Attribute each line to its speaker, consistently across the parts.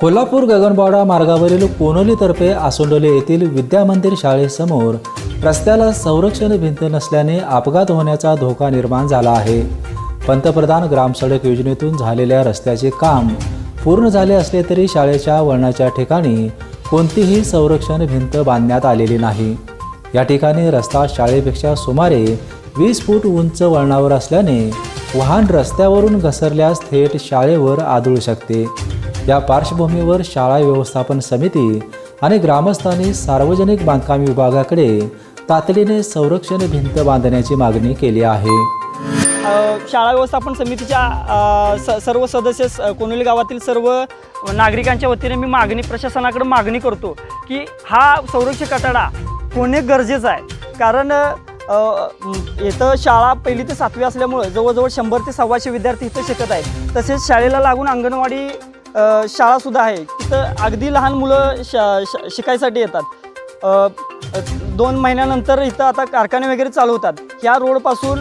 Speaker 1: कोल्हापूर गगनबावडा मार्गावरील कोनोलीतर्फे आसोंडोले येथील विद्या मंदिर शाळेसमोर रस्त्याला संरक्षण भिंत नसल्याने अपघात होण्याचा धोका निर्माण झाला आहे. पंतप्रधान ग्रामसडक योजनेतून झालेल्या रस्त्याचे काम पूर्ण झाले असले तरी शाळेच्या वळणाच्या ठिकाणी कोणतीही संरक्षण भिंत बांधण्यात आलेली नाही. या ठिकाणी रस्ता शाळेपेक्षा सुमारे वीस फूट उंच वळणावर असल्याने वाहन रस्त्यावरून घसरल्यास थेट शाळेवर आदळू शकते. या पार्श्वभूमीवर शाळा व्यवस्थापन समिती आणि ग्रामस्थांनी सार्वजनिक बांधकाम विभागाकडे तातडीने संरक्षण भिंत बांधण्याची मागणी केली आहे.
Speaker 2: शाळा व्यवस्थापन समितीच्या स सर्व सदस्य स- कोनोली गावातील सर्व नागरिकांच्या वतीने मी मागणी प्रशासनाकडे मागणी करतो की हा संरक्षण कटाडा होणे गरजेचं आहे. कारण इथं शाळा पहिली ते सातवी असल्यामुळं जवळजवळ शंभर ते सव्वाशे विद्यार्थी इथं शिकत आहेत. तसेच शाळेला लागून अंगणवाडी शाळासुद्धा आहे. तिथं अगदी लहान मुलं शा श- शिकायसाठी येतात. दोन महिन्यानंतर इथं आता कारखाने वगैरे चालू होतात. ह्या रोडपासून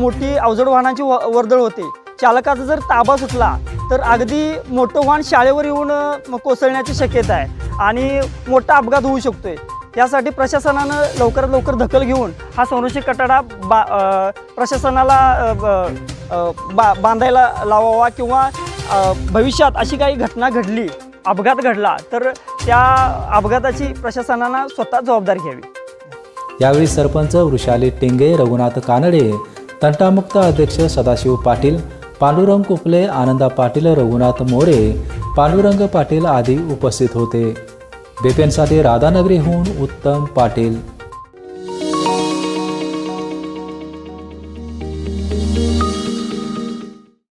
Speaker 2: मोठी अवजड वाहनांची व वर्दळ होते. चालकाचा जर ताबा सुटला तर अगदी मोठं वाहन शाळेवर येऊन कोसळण्याची शक्यता आहे. आणि मोठा अपघात होऊ शकतोय. यासाठी प्रशासनानं लवकरात लवकर दखल घेऊन हा संरक्षित कटाडा बा प्रशासनाला ब- बा बांधायला लावावा किंवा भविष्यात अशी काही घटना घडली अपघात घडला तर त्या अपघाताची प्रशासनानं स्वतः जबाबदारी घ्यावी.
Speaker 1: यावेळी सरपंच वृषाली टिंगे रघुनाथ कानडे तंटामुक्त अध्यक्ष सदाशिव पाटील पांडुरंग कुपले आनंदा पाटील रघुनाथ मोरे पांडुरंग पाटील आदी उपस्थित होते. बेपेनसाठी राधानगरीहून उत्तम पाटील